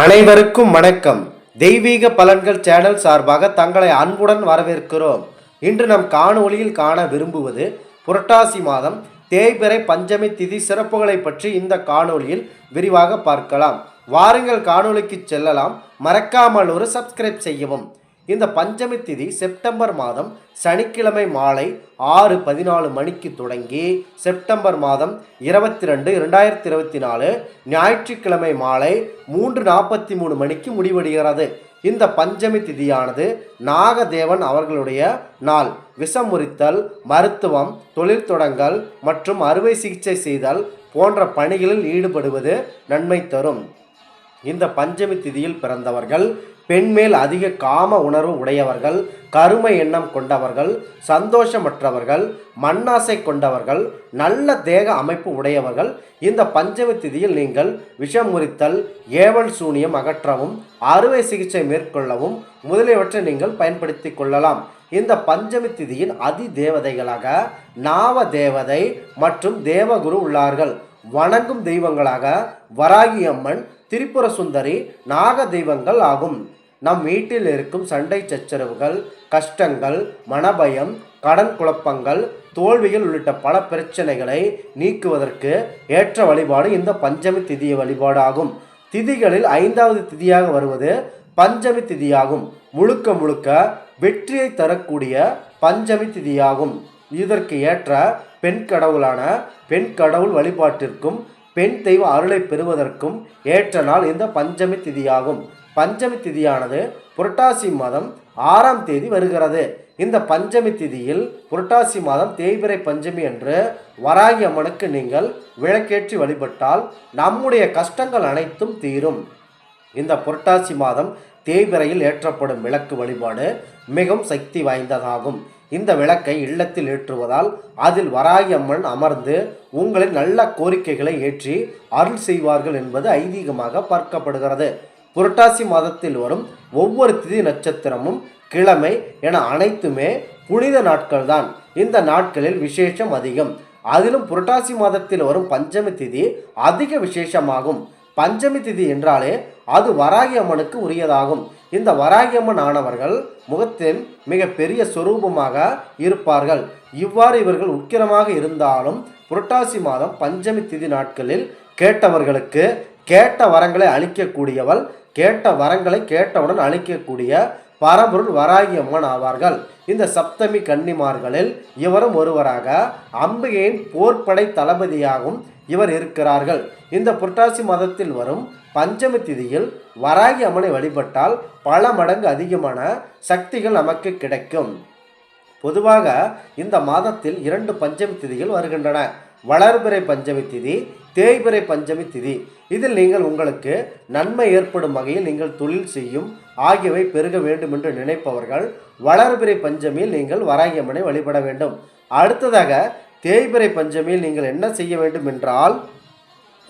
அனைவருக்கும் வணக்கம். தெய்வீக பலன்கள் சேனல் சார்பாக தங்களை அன்புடன் வரவேற்கிறோம். இன்று நம் காணொளியில் காண விரும்புவது புரட்டாசி மாதம் தேய்பிறை பஞ்சமி திதி சிறப்புகளை பற்றி இந்த காணொளியில் விரிவாக பார்க்கலாம். வாருங்கள் காணொளிக்கு செல்லலாம். மறக்காமல் ஒரு சப்ஸ்கிரைப் செய்யவும். இந்த பஞ்சமி திதி செப்டம்பர் மாதம் சனிக்கிழமை மாலை ஆறு பதினாலு மணிக்கு தொடங்கி செப்டம்பர் மாதம் இருபத்தி ரெண்டு இரண்டாயிரத்தி இருபத்தி நாலு ஞாயிற்றுக்கிழமை மாலை மூன்று நாற்பத்தி மூணு மணிக்கு முடிவடைகிறது. இந்த பஞ்சமி திதியானது நாகதேவன் அவர்களுடைய நாள். விஷம் முறித்தல் மருத்துவம் தொழில் தொடங்கல் மற்றும் அறுவை சிகிச்சை செய்தல் போன்ற பணிகளில் ஈடுபடுவது நன்மை தரும். இந்த பஞ்சமி திதியில் பிறந்தவர்கள் பெண்மேல் அதிக காம உணர்வு உடையவர்கள் கருமை எண்ணம் கொண்டவர்கள் சந்தோஷமற்றவர்கள் மண்ணாசை கொண்டவர்கள் நல்ல தேக அமைப்பு உடையவர்கள் இந்த பஞ்சமி திதியில் நீங்கள் விஷம் முறித்தல் ஏவல் சூனியம் அகற்றவும் அறுவை சிகிச்சை மேற்கொள்ளவும் முதலியவற்றை நீங்கள் பயன்படுத்தி கொள்ளலாம். இந்த பஞ்சமி திதியின் அதி தேவதைகளாக நாவ தேவதை மற்றும் தேவகுரு உள்ளார்கள். வணங்கும் தெய்வங்களாக வராகி அம்மன் திரிபுர சுந்தரி நாக தெய்வங்கள் ஆகும். நம் வீட்டில் இருக்கும் சண்டை சச்சரவுகள் கஷ்டங்கள் மனபயம் கடன் குழப்பங்கள் தோல்விகள் உள்ளிட்ட பல பிரச்சனைகளை நீக்குவதற்கு ஏற்ற வழிபாடு இந்த பஞ்சமி திதிய வழிபாடு ஆகும் திதிகளில் ஐந்தாவது திதியாக வருவது பஞ்சமி திதியாகும். முழுக்க முழுக்க வெற்றியை தரக்கூடிய பஞ்சமி திதியாகும். இதற்கு ஏற்ற பெண் கடவுளான பெண் கடவுள் வழிபாட்டிற்கும் பெண் தெய்வ அருளை பெறுவதற்கும் ஏற்ற நாள் இந்த பஞ்சமி திதியாகும். பஞ்சமி திதியானது புரட்டாசி மாதம் ஆறாம் தேதி வருகிறது. இந்த பஞ்சமி திதியில் புரட்டாசி மாதம் தேய்பிரை பஞ்சமி என்று வராகி அம்மனுக்கு நீங்கள் விளக்கேற்றி வழிபட்டால் நம்முடைய கஷ்டங்கள் அனைத்தும் தீரும். இந்த புரட்டாசி மாதம் தேய்பிரையில் ஏற்றப்படும் விளக்கு வழிபாடு மிகவும் சக்தி வாய்ந்ததாகும். இந்த விளக்கை இல்லத்தில் ஏற்றுவதால் அதில் வராகி அம்மன் அமர்ந்து உங்களின் நல்ல கோரிக்கைகளை ஏற்றி அருள் செய்வார்கள் என்பது ஐதீகமாக பார்க்கப்படுகிறது. புரட்டாசி மாதத்தில் வரும் ஒவ்வொரு திதி நட்சத்திரமும் கிழமை என அனைத்துமே புனித நாட்கள்தான். இந்த நாட்களில் விசேஷம் அதிகம். அதிலும் புரட்டாசி மாதத்தில் வரும் பஞ்சமி திதி அதிக விசேஷமாகும். பஞ்சமி திதி என்றாலே அது வராகி அம்மனுக்கு உரியதாகும். இந்த வராகியம்மன் ஆனவர்கள் முகத்தின் மிக பெரிய சொரூபமாக இருப்பார்கள். இவ்வாறு இவர்கள் உக்கிரமாக இருந்தாலும் புரட்டாசி மாதம் பஞ்சமி திதி நாட்களில் கேட்டவர்களுக்கு கேட்ட வரங்களை அளிக்கக்கூடியவள் கேட்ட வரங்களை கேட்டவுடன் அளிக்கக்கூடிய பரம்பொருள் வராகியம்மன் ஆவார்கள். இந்த சப்தமி கன்னிமார்களில் இவரும் ஒருவராக அம்பிகையின் போர்ப்படை தளபதியாகவும் இவர் இருக்கிறார்கள். இந்த புரட்டாசி மாதத்தில் வரும் பஞ்சமி திதியில் வராகி அம்மனை வழிபட்டால் பல மடங்கு அதிகமான சக்திகள் நமக்கு கிடைக்கும். பொதுவாக இந்த மாதத்தில் இரண்டு பஞ்சமி திதிகள் வருகின்றன. வளர்பிறை பஞ்சமி திதி தேய்பிறை பஞ்சமி திதி. இதில் நீங்கள் உங்களுக்கு நன்மை ஏற்படும் வகையில் நீங்கள் தொழில் செய்யும் ஆகியவை பெருக வேண்டும் என்று நினைப்பவர்கள் வளர்பிறை பஞ்சமியில் நீங்கள் வராகியம்மனை வழிபட வேண்டும். அடுத்ததாக தேய்பிறை பஞ்சமியில் நீங்கள் என்ன செய்ய வேண்டும் என்றால்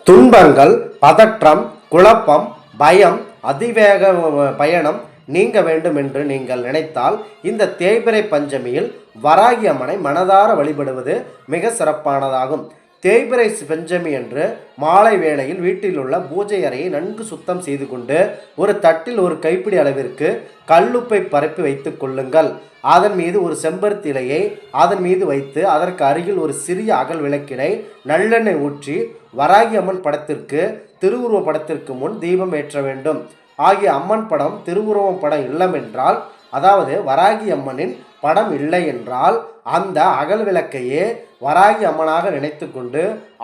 துன்பங்கள் பதற்றம் குழப்பம் பயம் அதிவேக பயணம் நீங்க வேண்டும் என்று நீங்கள் நினைத்தால் இந்த தேய்பிறை பஞ்சமியில் வராகி அம்மனை மனதார வழிபடுவது மிக சிறப்பானதாகும். தேய்பிரைஸ் பெஞ்சமி என்று மாலை வேளையில் வீட்டில் உள்ள பூஜை அறையை நன்கு சுத்தம் செய்து கொண்டு ஒரு தட்டில் ஒரு கைப்பிடி அளவிற்கு கல்லுப்பை பரப்பி வைத்துக் கொள்ளுங்கள். அதன் மீது ஒரு செம்பருத்தி இலையை அதன் மீது வைத்து அதற்கு அருகில் ஒரு சிறிய அகல் விளக்கினை நல்லெண்ணெய் ஊற்றி வராகி அம்மன் படத்திற்கு திருவுருவ படத்திற்கு முன் தீபம் ஏற்ற வேண்டும். ஆகிய அம்மன் படம் திருவுருவம் படம் இல்லமென்றால் அதாவது வராகி அம்மனின் படம் இல்லை என்றால் அந்த அகல் விளக்கையே வராகி அம்மனாக நினைத்து கொண்டு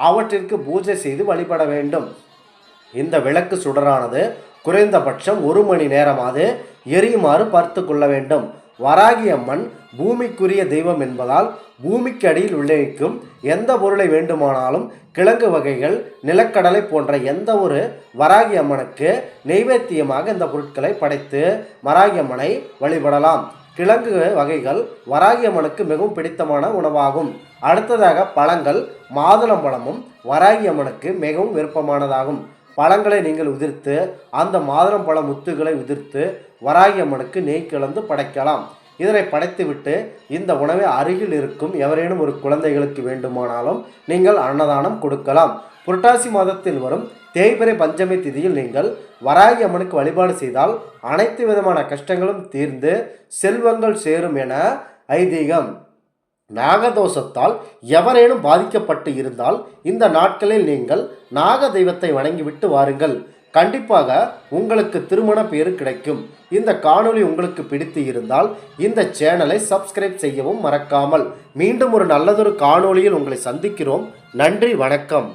அவற்றிற்கு பூஜை செய்து வழிபட வேண்டும். இந்த விளக்கு சுடரானது குறைந்தபட்சம் ஒரு மணி நேரமாவது எரியுமாறு பார்த்து கொள்ள வேண்டும். வராகி அம்மன் பூமிக்குரிய தெய்வம் என்பதால் பூமிக்கு அடியில் உள்ளிருக்கும் எந்த பொருளை வேண்டுமானாலும் கிழங்கு வகைகள் நிலக்கடலை போன்ற எந்த ஒரு வராகி அம்மனுக்கு நெய்வேத்தியமாக இந்த பொருட்களை படைத்து வராகி அம்மனை வழிபடலாம். கிழங்கு வகைகள் வராகி அம்மனுக்கு மிகவும் பிடித்தமான உணவாகும். அடுத்ததாக பழங்கள் மாதுளம்பழமும் வராகி அம்மனுக்கு மிகவும் விருப்பமானதாகும். பழங்களை நீங்கள் உதிர்த்து அந்த மாதுளம்பழ முத்துகளை உதிர்த்து வராகி அம்மனுக்கு நெய் கலந்து படைக்கலாம். இதனை படைத்துவிட்டு இந்த உணவை அருகில் இருக்கும் எவரேனும் ஒரு குழந்தைகளுக்கு வேண்டுமானாலும் நீங்கள் அன்னதானம் கொடுக்கலாம். புரட்டாசி மாதத்தில் வரும் தேய்பிறை பஞ்சமி திதியில் நீங்கள் வராகி அம்மனுக்கு வழிபாடு செய்தால் அனைத்து விதமான கஷ்டங்களும் தீர்ந்து செல்வங்கள் சேரும் என ஐதீகம். நாகதோஷத்தால் எவரேனும் பாதிக்கப்பட்டு இருந்தால் இந்த நாட்களில் நீங்கள் நாக தெய்வத்தை வணங்கிவிட்டு வாருங்கள். கண்டிப்பாக உங்களுக்கு திருமண பேறு கிடைக்கும். இந்த காணொளி உங்களுக்கு பிடித்து இருந்தால் இந்த சேனலை சப்ஸ்கிரைப் செய்யவும் மறக்காமல். மீண்டும் ஒரு நல்லதொரு காணொளியில் உங்களை சந்திக்கிறோம். நன்றி வணக்கம்.